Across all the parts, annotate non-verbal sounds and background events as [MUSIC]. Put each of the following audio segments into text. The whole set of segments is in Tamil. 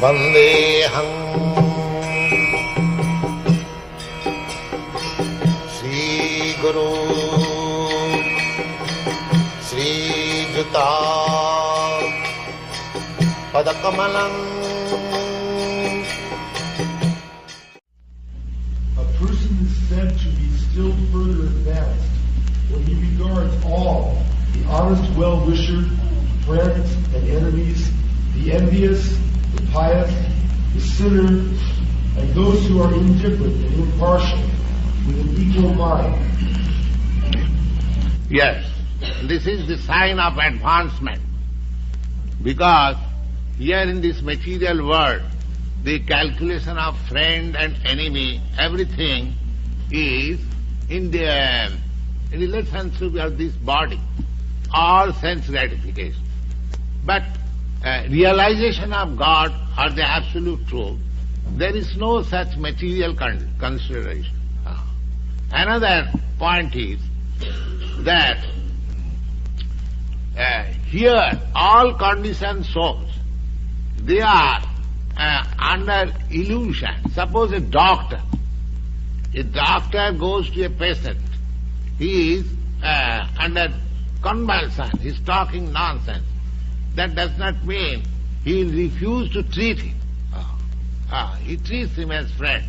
वन्देऽहम् Shri Guru श्रीयुता पदकमलम् A person is said to be still further advanced when he regards all, the honest well-wisher, friends and enemies, the envious, the pious, the sinner, and those who are indifferent and impartial with an equal mind. Yes, this is the sign of advancement. Because here in this material world, the calculation of friend and enemy, everything is in the relationship of this body, all sense gratification. But uh, realization of God or the absolute truth, there is no such material con- consideration. Ah. Another point is that uh, here all conditioned souls, they are uh, under illusion. Suppose a doctor, a doctor goes to a patient, he is uh, under convulsion, he is talking nonsense. That does not mean he will refuse to treat him. Ah, ah, he treats him as friend.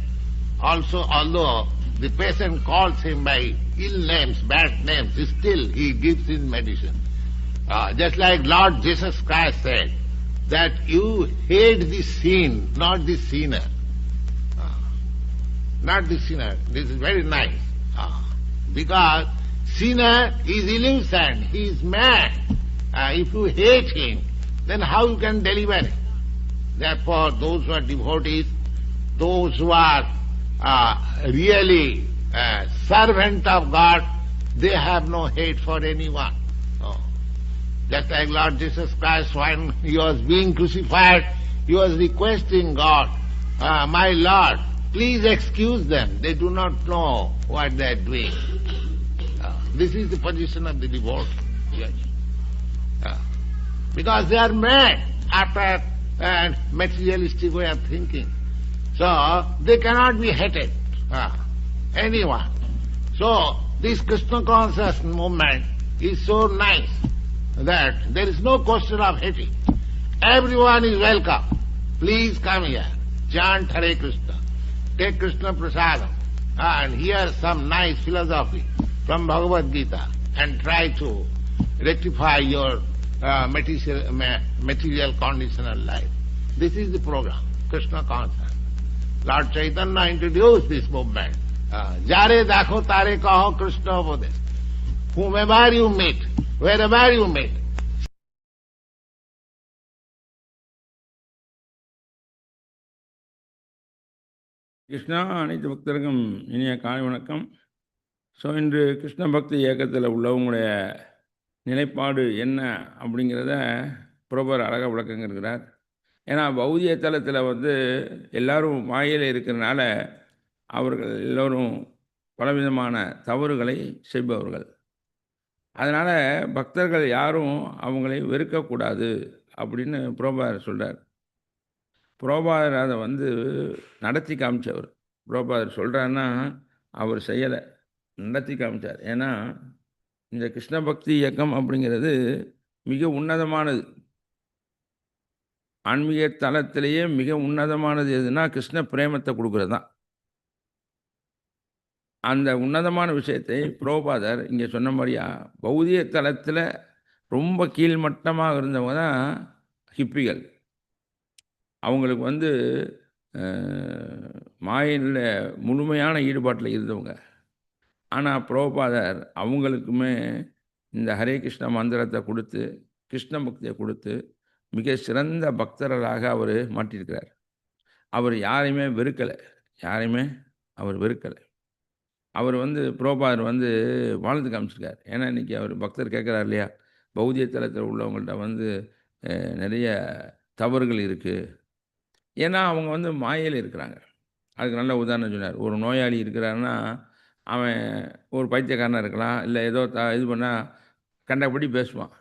Also, although the patient calls him by ill names, bad names, still he gives him medicine. Ah, just like Lord Jesus Christ said, that you hate the sin, not the sinner. Ah, not the sinner. This is very nice. Ah, because sinner is illusion, he is mad. Ah, if you hate him, then how you can deliver? Therefore, those who are devotees, those who are uh, really uh, servant of God, they have no hate for anyone. No. Just like Lord Jesus Christ, when he was being crucified, he was requesting God, uh, My Lord, please excuse them. They do not know what they are doing. Uh, this is the position of the devotee. Yes. Because they are mad after uh, materialistic way of thinking. So they cannot be hated. Uh, anyone. So this Krishna conscious movement is so nice that there is no question of hating. Everyone is welcome. Please come here. Chant Hare Krishna. Take Krishna Prasadam and hear some nice philosophy from Bhagavad Gita and try to rectify your uh, material, ma- material conditional life. This is the program, Krishna conscious. Lord Chaitanya introduced this movement. Uh, Jare dakho tare kaho Krishna upades. Whomever you meet, wherever you meet, Krishna அனைத்து பக்தருக்கும் இனிய காலை வணக்கம் ஸோ இன்று கிருஷ்ண பக்தி இயக்கத்தில் உள்ளவங்களுடைய நிலைப்பாடு என்ன அப்படிங்கிறத புரபர் அழகாக விளக்கங்கிறார். ஏன்னா பௌதிய தளத்தில் வந்து எல்லாரும் வாயில் இருக்கிறனால அவர்கள் எல்லோரும் பலவிதமான தவறுகளை செய்பவர்கள். அதனால் பக்தர்கள் யாரும் அவங்களை வெறுக்கக்கூடாது அப்படின்னு புரோபாதர் சொல்கிறார் புரோபாதர் அதை வந்து நடத்தி காமிச்சவர். புரோபாதர் சொல்கிறாருன்னா அவர் செய்யலை நடத்தி காமிச்சார். ஏன்னா இந்த கிருஷ்ண பக்தி இயக்கம் அப்படிங்கிறது மிக உன்னதமானது. ஆன்மீக தளத்திலேயே மிக உன்னதமானது எதுனா கிருஷ்ண பிரேமத்தை கொடுக்குறது. தான் அந்த உன்னதமான விஷயத்தை புரோபாதர் இங்கே சொன்ன மாதிரியா பௌதிக தளத்தில் ரொம்ப கீழ்மட்டமாக இருந்தவங்க தான் ஹிப்பிகள். அவங்களுக்கு வந்து மாயினில் முழுமையான ஈடுபாட்டில் இருந்தவங்க. ஆனால் புரோபாதர் அவங்களுக்குமே இந்த ஹரே கிருஷ்ண மந்திரத்தை கொடுத்து கிருஷ்ண பக்தியை கொடுத்து மிக சிறந்த பக்தர்களாக அவர் மாட்டியிருக்கிறார் அவர் யாரையுமே வெறுக்கலை. யாரையுமே அவர் வெறுக்கலை. அவர் வந்து புரோபாதர் வந்து வாழ்ந்து காமிச்சிருக்கார். ஏன்னா இன்றைக்கி அவர் பக்தர் கேட்குறார் இல்லையா? பௌதிய தளத்தில் உள்ளவங்கள்ட்ட வந்து நிறைய தவறுகள் இருக்குது ஏன்னா அவங்க வந்து மாயையில் இருக்கிறாங்க. அதுக்கு நல்ல உதாரணம் சொன்னார். ஒரு நோயாளி இருக்கிறாருன்னா அவன் ஒரு பைத்தியக்காரனாக இருக்கலாம் இல்லை ஏதோ த இது பண்ணால் கண்டபடி பேசுவான்.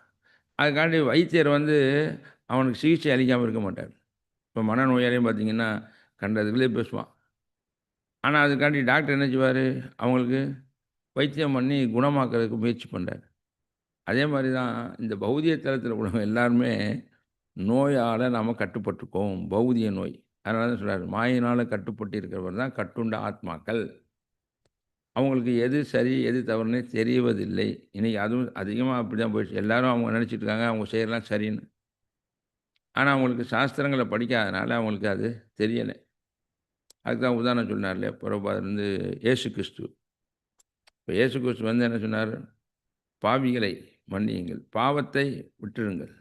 அதுக்காண்டி வைத்தியர் வந்து அவனுக்கு சிகிச்சை அளிக்காமல் இருக்க மாட்டார். இப்போ மனநோயாளியும் பார்த்தீங்கன்னா கண்டதுக்குள்ளே பேசுவான். ஆனால் அதுக்காண்டி டாக்டர் என்ன செய்வார்? அவங்களுக்கு வைத்தியம் பண்ணி குணமாக்குறதுக்கு முயற்சி பண்ணுறார் அதே மாதிரி தான் இந்த பௌதிய தளத்தில் உள்ளவங்க எல்லாருமே நோயால் நாம் கட்டுப்பட்டுருக்கோம் பௌதிய நோய். அதனால தான் சொல்கிறார் மாயினால் கட்டுப்பட்டு இருக்கிறவர் தான் கட்டுண்ட ஆத்மாக்கள். அவங்களுக்கு எது சரி எது தவறுனே தெரியவதில்லை. இன்றைக்கி அதுவும் அதிகமாக அப்படி தான் போயிடுச்சு. எல்லாரும் அவங்க நினச்சிட்டு இருக்காங்க அவங்க செய்யலாம் சரின்னு. ஆனால் அவங்களுக்கு சாஸ்திரங்களை படிக்காதனால அவங்களுக்கு அது தெரியலை. அதுக்கு தான் உதாரணம் இல்லையா புறப்பாதர் வந்து ஏசு கிறிஸ்து. இப்போ இயேசு கிறிஸ்து வந்து என்ன சொன்னார்? பாவிகளை மன்னியுங்கள் பாவத்தை விட்டுருங்கள்.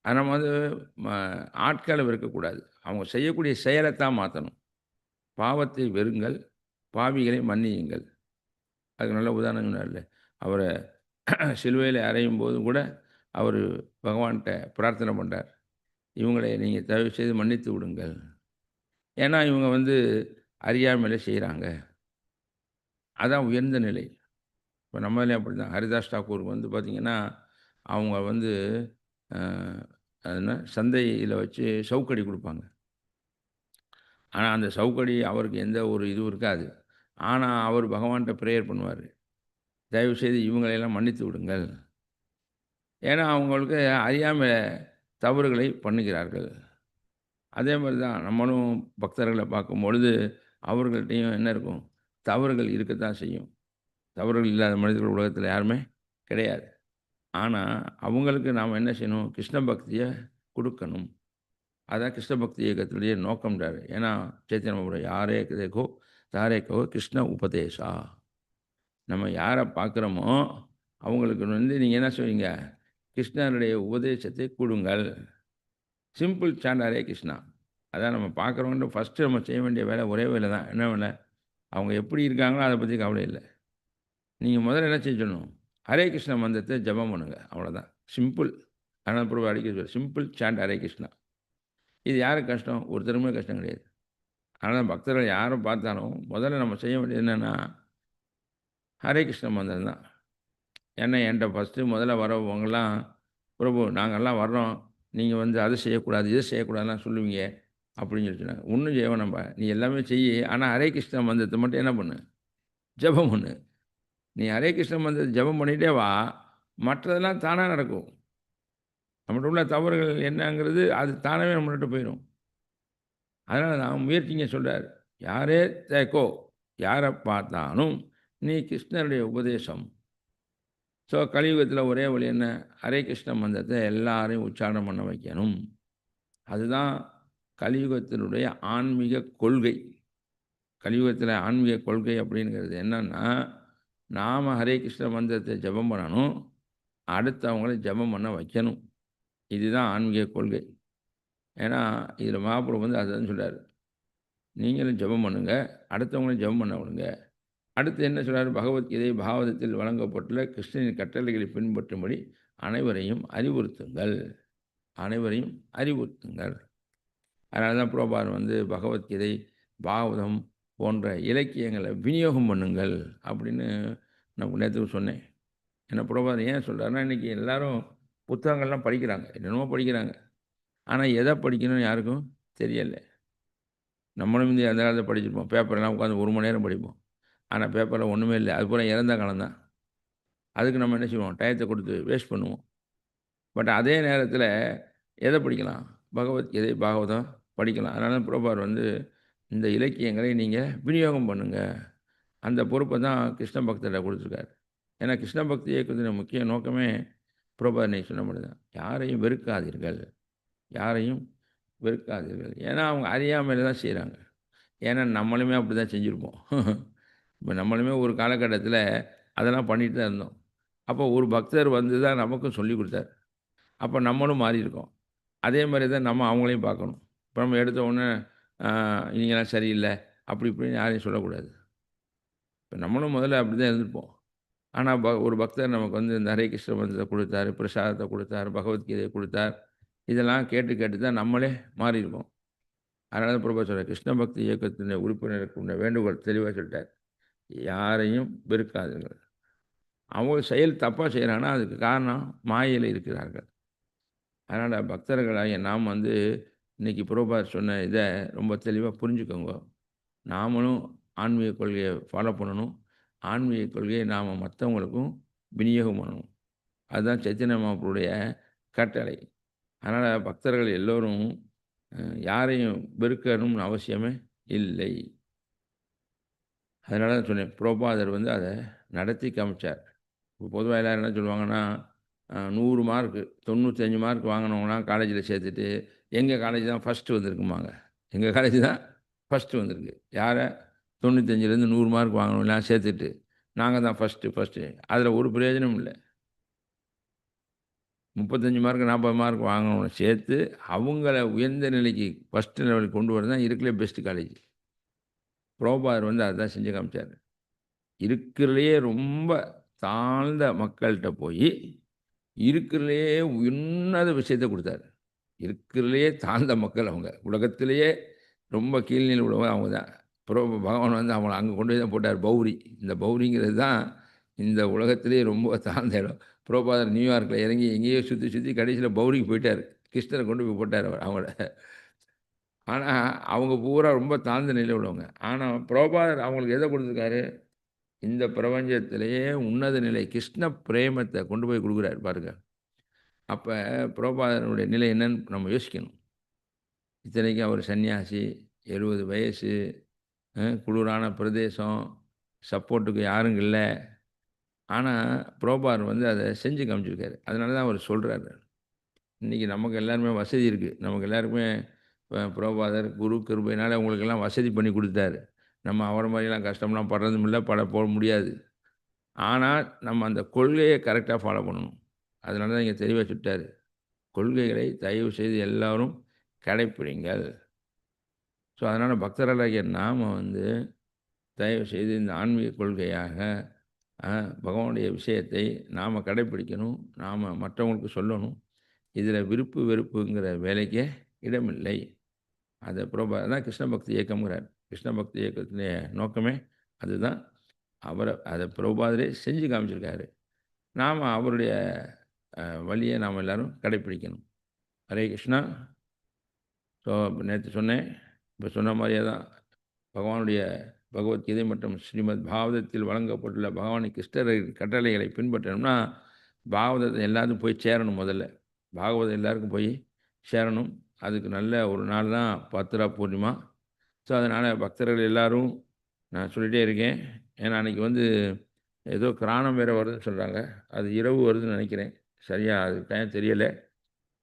அது நம்ம வந்து ம- ஆட்களை வெறுக்கக்கூடாது அவங்க செய்யக்கூடிய செயலை தான் மாற்றணும் பாவத்தை வெறுங்கள் பாவிகளை மன்னியுங்கள். அதுக்கு நல்ல உதாரணம் சொன்னார்ல. அவரை [CLEARS THROAT] சிலுவையில் அறையும் போதும் கூட அவர் பகவான்கிட்ட பிரார்த்தனை பண்ணுறார் இவங்களை நீங்கள் தயவு செய்து மன்னித்து விடுங்கள். ஏன்னா இவங்க வந்து அறியாமையில் செய்கிறாங்க அதான் உயர்ந்த நிலை. இப்போ நம்மளே அப்படி தான் ஹரிதாஸ் தாக்கூருக்கு வந்து பார்த்திங்கன்னா அவங்க வந்து அது என்ன? சந்தையில் வச்சு சவுக்கடி கொடுப்பாங்க. ஆனால் அந்த சவுக்கடி அவருக்கு எந்த ஒரு இதுவும் இருக்காது. ஆனால் அவர் பகவான்கிட்ட ப்ரேயர் பண்ணுவார். தயவுசெய்து இவங்களையெல்லாம் மன்னித்து விடுங்கள். ஏன்னா அவங்களுக்கு அறியாமல் தவறுகளை பண்ணுகிறார்கள். அதே மாதிரி தான் நம்மளும் பக்தர்களை பார்க்கும் பொழுது அவர்கள்ட்டையும் என்ன இருக்கும்? தவறுகள் இருக்கத்தான் செய்யும். தவறுகள் இல்லாத மனிதர்கள் உலகத்தில் யாருமே கிடையாது. ஆனால் அவங்களுக்கு நாம் என்ன செய்யணும்? கிருஷ்ண பக்தியை கொடுக்கணும். அதான் கிருஷ்ண பக்தி இயக்கத்தினுடைய நோக்கம்ன்றார். ஏன்னா சைத்தன்ய யாரே தேக்கோ கோ கிருஷ்ண உபதேசா. நம்ம யாரை பார்க்குறோமோ அவங்களுக்கு வந்து நீங்கள் என்ன சொல்வீங்க கிருஷ்ணருடைய உபதேசத்தை கொடுங்கள். சிம்பிள் சாண்டாரே கிருஷ்ணா. அதான் நம்ம பார்க்குறவங்க ஃபஸ்ட்டு நம்ம செய்ய வேண்டிய வேலை ஒரே வேலை தான். என்ன வேலை? அவங்க எப்படி இருக்காங்களோ அதை பற்றி கவலை இல்லை. நீங்கள் முதல்ல என்ன செஞ்சிடணும் ஹரே கிருஷ்ண மந்திரத்தை ஜெபம் பண்ணுங்கள் அவ்வளோதான் சிம்பிள். ஆனால் அடிக்க சிம்பிள் சாண்ட் ஹரே கிருஷ்ணா. இது யாருக்கு கஷ்டம்? ஒருத்தருமே கஷ்டம் கிடையாது. ஆனால் பக்தர்கள் யாரும் பார்த்தாலும் முதல்ல நம்ம செய்ய வேண்டியது என்னென்னா ஹரே கிருஷ்ண மந்திரம் தான். ஏன்னா என்கிட்ட ஃபஸ்ட்டு முதல்ல வரவங்கெல்லாம் பிரபு நாங்கள்லாம் வர்றோம். நீங்கள் வந்து அதை செய்யக்கூடாது இதை செய்யக்கூடாதுலாம் சொல்லுவீங்க அப்படின்னு சொல்லி சொன்னாங்க. ஒன்றும் செய்வோம் நம்ம நீ எல்லாமே செய்யி ஆனால் ஹரே கிருஷ்ண மந்திரத்தை மட்டும் என்ன பண்ணு? ஜெபம் பண்ணு. நீ ஹரே கிருஷ்ண மந்திரத்தை ஜெபம் பண்ணிகிட்டே வா. மற்றதெல்லாம் தானாக நடக்கும். நம்மகிட்ட உள்ள தவறுகள் என்னங்கிறது அது தானவே நம்மள்கிட்ட போயிடும் அதனால் நான் முயற்சிங்க சொல்கிறார் யாரே தேக்கோ யாரை பார்த்தாலும் நீ கிருஷ்ணருடைய உபதேசம். ஸோ கலியுகத்தில் ஒரே வழி என்ன? ஹரே கிருஷ்ண மந்திரத்தை எல்லாரையும் உச்சாரணம் பண்ண வைக்கணும். அதுதான் கலியுகத்தினுடைய ஆன்மீக கொள்கை. கலியுகத்தில் ஆன்மீக கொள்கை அப்படிங்கிறது என்னென்னா நாம் ஹரே கிருஷ்ண மந்திரத்தை ஜெபம் பண்ணணும் அடுத்தவங்களை ஜெபம் பண்ண வைக்கணும். இதுதான் ஆன்மீக கொள்கை. ஏன்னா இதில் மகாபுரம் வந்து அதுதான் சொல்கிறார் நீங்களும் ஜெபம் பண்ணுங்க அடுத்தவங்களும் ஜெபம் பண்ண விடுங்க. அடுத்து என்ன சொல்கிறார் பகவத்கீதை பாகவதத்தில் வழங்கப்பட்டுள்ள கிருஷ்ணனின் கட்டளைகளை பின்பற்றும்படி அனைவரையும் அறிவுறுத்துங்கள். அனைவரையும் அறிவுறுத்துங்கள். அதனால தான் புரோபார் வந்து பகவத்கீதை பாகவதம் போன்ற இலக்கியங்களை விநியோகம் பண்ணுங்கள் அப்படின்னு நான் நேற்று சொன்னேன். என்ன புரோபார் ஏன் சொல்கிறாருன்னா இன்றைக்கி எல்லோரும் புத்தகங்கள்லாம் படிக்கிறாங்க. என்னென்னமோ படிக்கிறாங்க. ஆனால் எதை படிக்கணும்னு யாருக்கும் தெரியலை. நம்மளும் இந்த அந்த காலத்தில் படிச்சிருப்போம். பேப்பர்லாம் உட்காந்து ஒரு மணி நேரம் படிப்போம். ஆனால் பேப்பரில் ஒன்றுமே இல்லை. அது பூரா இறந்த காலம் தான் அதுக்கு நம்ம என்ன செய்வோம்? டயத்தை கொடுத்து வேஸ்ட் பண்ணுவோம். பட் அதே நேரத்தில் எதை படிக்கலாம்? பகவத்கீதை பாகவதம் படிக்கலாம். அதனால புரோபார் வந்து இந்த இலக்கியங்களை நீங்கள் விநியோகம் பண்ணுங்கள் அந்த பொறுப்பை தான் கிருஷ்ண பக்தர்கிட்ட கொடுத்துருக்காரு. ஏன்னா கிருஷ்ண பக்தியை முக்கிய நோக்கமே புரோபார் சொல்ல சொன்ன மாதிரி தான் யாரையும் வெறுக்காதீர்கள். யாரையும் வெறுக்காதீர்கள். ஏன்னா அவங்க அறியாமையில் தான் செய்கிறாங்க ஏன்னா நம்மளுமே அப்படி தான் செஞ்சுருப்போம். [LAUGHS] இப்போ நம்மளுமே ஒரு காலகட்டத்தில் அதெல்லாம் பண்ணிட்டு தான் இருந்தோம். அப்போ ஒரு பக்தர் வந்து தான் நமக்கும் சொல்லி கொடுத்தாரு. அப்போ நம்மளும் மாறியிருக்கோம் அதே மாதிரி தான் நம்ம அவங்களையும் பார்க்கணும். இப்போ நம்ம எடுத்த உடனே இவங்கெல்லாம் சரியில்லை. அப்படி இப்படின்னு யாரையும் சொல்லக்கூடாது. இப்போ நம்மளும் முதல்ல அப்படி தான் இருந்திருப்போம். ஆனால் ப ஒரு பக்தர் நமக்கு வந்து இந்த ஹரே கிருஷ்ண மந்திரத்தை கொடுத்தாரு பிரசாதத்தை கொடுத்தாரு பகவத்கீதையை கொடுத்தார் இதெல்லாம் கேட்டு கேட்டு தான் நம்மளே மாறிடுவோம். அதனால தான் பிரபா சொல்கிறார் கிருஷ்ண பக்தி இயக்கத்தினுடைய உறுப்பினருக்கு உள்ள வேண்டுகோள் தெளிவாக சொல்லிட்டார். யாரையும் வெறுக்காதீர்கள். அவங்க செயல் தப்பாக செய்கிறாங்கன்னா அதுக்கு காரணம் மாயையில் இருக்கிறார்கள். அதனால் பக்தர்களாகிய நாம் வந்து இன்றைக்கி புரோபார் சொன்ன இதை ரொம்ப தெளிவாக புரிஞ்சுக்கோங்க. நாமளும் ஆன்மீக கொள்கையை ஃபாலோ பண்ணணும். ஆன்மீக கொள்கையை நாம் மற்றவங்களுக்கும் விநியோகம் பண்ணணும். அதுதான் சைத்தன்ய மகாபுருடைய கட்டளை. அதனால் பக்தர்கள் எல்லோரும் யாரையும் வெறுக்கணும்னு அவசியமே இல்லை. அதனால தான் சொன்னேன் புரோபாதர் வந்து அதை நடத்தி காமிச்சார். இப்போ பொதுவாக எல்லோரும் என்ன சொல்லுவாங்கன்னா நூறு மார்க்கு தொண்ணூத்தஞ்சு மார்க் வாங்கினவங்களாம் காலேஜில் சேர்த்துட்டு எங்கள் காலேஜ் தான் ஃபஸ்ட்டு வந்திருக்குமாங்க எங்கள் காலேஜ் தான் ஃபஸ்ட்டு வந்திருக்கு. யாரை? தொண்ணூத்தஞ்சிலேருந்து நூறு மார்க் வாங்கினவங்களாம் சேர்த்துட்டு நாங்கள் தான் ஃபஸ்ட்டு ஃபஸ்ட்டு அதில் ஒரு பிரயோஜனம் இல்லை. முப்பத்தஞ்சு மார்க் நாற்பது மார்க் வாங்கணும்னு சேர்த்து அவங்கள உயர்ந்த நிலைக்கு ஃபஸ்ட்டு லெவலுக்கு கொண்டு வரது தான் இருக்கிற பெஸ்ட்டு காலேஜ் புரோபாதர் வந்து அதுதான் செஞ்சு காமிச்சார். இருக்கிறதுலையே ரொம்ப தாழ்ந்த மக்கள்கிட்ட போய் இருக்கிறதுலையே உன்னத விஷயத்தை கொடுத்தாரு. இருக்கிறதுலையே தாழ்ந்த மக்கள் அவங்க. உலகத்திலேயே ரொம்ப கீழ்நிலை உள்ளவங்க அவங்க தான். புரோ பகவான் வந்து அவங்கள அங்கே கொண்டு போய் தான் போட்டார் பௌரி. இந்த பௌரிங்கிறது தான் இந்த உலகத்திலே ரொம்ப தாழ்ந்த இடம். புரோபாதர் நியூயார்க்கில் இறங்கி எங்கேயோ சுற்றி சுற்றி கடைசியில் பௌரிக்கு போயிட்டார். கிருஷ்ணரை கொண்டு போய் போட்டார் அவர் அவங்கள. ஆனால் அவங்க பூரா ரொம்ப தாழ்ந்த நிலையில் உள்ளவங்க. ஆனால் புரோபாதர் அவங்களுக்கு எதை கொடுத்துருக்காரு? இந்த பிரபஞ்சத்திலேயே உன்னத நிலை கிருஷ்ண பிரேமத்தை கொண்டு போய் கொடுக்குறாரு பாருங்க. அப்போ புரோபாதனுடைய நிலை என்னன்னு நம்ம யோசிக்கணும். இத்தனைக்கும் அவர் சன்னியாசி எழுபது வயசு குளிரான பிரதேசம் சப்போர்ட்டுக்கு யாரும் இல்லை. ஆனால் புரோபார் வந்து அதை செஞ்சு காமிச்சிருக்காரு. அதனால தான் அவர் சொல்கிறாரு இன்றைக்கி நமக்கு எல்லாருமே வசதி இருக்குது நமக்கு எல்லாருக்குமே இப்போ புரோபாதர் குரு கிருபையினால உங்களுக்கெல்லாம் வசதி பண்ணி கொடுத்தாரு. நம்ம அவரை மாதிரிலாம் கஷ்டம்லாம் படுறதும் இல்லை பட போட முடியாது. ஆனால் நம்ம அந்த கொள்கையை கரெக்டாக ஃபாலோ பண்ணணும். அதனால தான் இங்கே தெளிவாக சுட்டார் கொள்கைகளை தயவு செய்து எல்லாரும் கடைப்பிடிங்கள். ஸோ அதனால் பக்தர்களாகிய நாம் வந்து தயவு செய்து இந்த ஆன்மீக கொள்கையாக பகவானுடைய விஷயத்தை நாம் கடைப்பிடிக்கணும் நாம் மற்றவங்களுக்கு சொல்லணும். இதில் விருப்பு வெறுப்புங்கிற வேலைக்கே இடமில்லை. அதை புரோபா தான் கிருஷ்ண பக்தி இயக்கம்ங்கிறார். கிருஷ்ண பக்தி இயக்கத்தினுடைய நோக்கமே அதுதான். அவரை அதை பிரபாதரே செஞ்சு காமிச்சிருக்காரு. நாம் அவருடைய வழியை நாம் எல்லோரும் கடைப்பிடிக்கணும். ஹரே கிருஷ்ணா. ஸோ நேற்று சொன்னேன். இப்போ சொன்ன மாதிரியே தான் பகவானுடைய பகவத்கீதை மற்றும் ஸ்ரீமத் பாவதத்தில் வழங்கப்பட்டுள்ள பகவானின் கிருஷ்ணரின் கட்டளைகளை பின்பற்றணும்னா பாகவதத்தை எல்லாத்துக்கும் போய் சேரணும் முதல்ல. பாகவதம் எல்லாருக்கும் போய் சேரணும். அதுக்கு நல்ல ஒரு நாள் தான் பத்திரா பூர்ணிமா. ஸோ அதனால் பக்தர்கள் எல்லோரும் நான் சொல்லிகிட்டே இருக்கேன். ஏன்னா அன்றைக்கி வந்து ஏதோ கிராணம் வேறு வருதுன்னு சொல்கிறாங்க அது இரவு வருதுன்னு நினைக்கிறேன். சரியாக அது டைம் தெரியலை.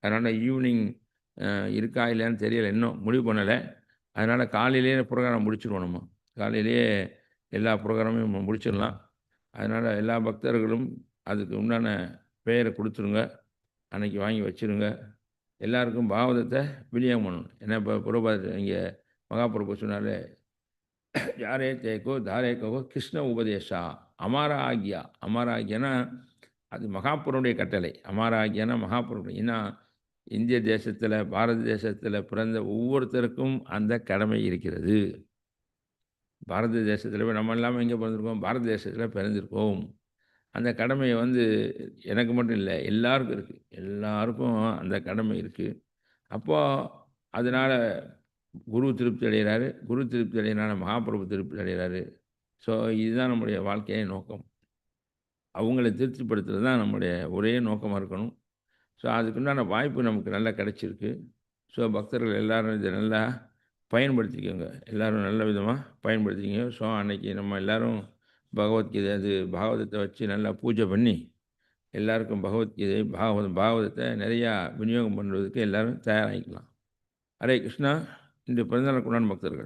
அதனால் ஈவினிங் இருக்கா இல்லையான்னு தெரியலை. இன்னும் முடிவு பண்ணலை. அதனால் காலையிலேயே ப்ரோக்ராம் முடிச்சிடுவோம் நம்ம. காலையிலேயே எல்லா புரோகிராமையும் நம்ம முடிச்சிடலாம். அதனால் எல்லா பக்தர்களும் அதுக்கு உண்டான பெயரை கொடுத்துருங்க. அன்னைக்கு வாங்கி வச்சிருங்க. எல்லாருக்கும் பாவதத்தை விநியோகம் பண்ணணும். ஏன்னா இப்போ புரோபாத இங்கே மகாபிரபு சொன்னாலே யாரே தேக்கோ தாரே கோகோ கிருஷ்ண உபதேசா அமார ஆக்யா அமார ஆக்யானா அது மகாபுரனுடைய கட்டளை. அமார ஆக்யானா மகாபுருடைய. ஏன்னா இந்திய தேசத்தில் பாரத தேசத்தில் பிறந்த ஒவ்வொருத்தருக்கும் அந்த கடமை இருக்கிறது. பாரத தேசத்தில் போய் நம்ம எல்லாமே எங்கே பிறந்திருக்கோம்? பாரத தேசத்தில் பிறந்திருக்கோம். அந்த கடமையை வந்து எனக்கு மட்டும் இல்லை எல்லாருக்கும் இருக்குது எல்லாருக்கும் அந்த கடமை இருக்குது அப்போது அதனால் குரு திருப்தி அடைகிறாரு. குரு திருப்தி அடைகிறான மகாபிரபு திருப்தி அடைகிறாரு. ஸோ இதுதான் நம்முடைய வாழ்க்கையை நோக்கம். அவங்கள திருப்திப்படுத்துறது தான் நம்முடைய ஒரே நோக்கமாக இருக்கணும். ஸோ அதுக்குண்டான வாய்ப்பு நமக்கு நல்லா கிடச்சிருக்கு. ஸோ பக்தர்கள் எல்லோரும் இதை நல்லா பயன்படுத்திக்கோங்க. எல்லாரும் நல்ல விதமாக பயன்படுத்திக்கோங்க. ஸோ அன்னைக்கு நம்ம எல்லோரும் பகவத்கீதை அது பாகவதத்தை வச்சு நல்லா பூஜை பண்ணி எல்லாருக்கும் பகவத்கீதை பாகவதம் பாகவதத்தை நிறையா விநியோகம் பண்ணுறதுக்கு எல்லாரும் தயாராகிக்கலாம். ஹரே கிருஷ்ணா. இந்த பிறந்தநாள் கொண்டாடும் பக்தர்கள்.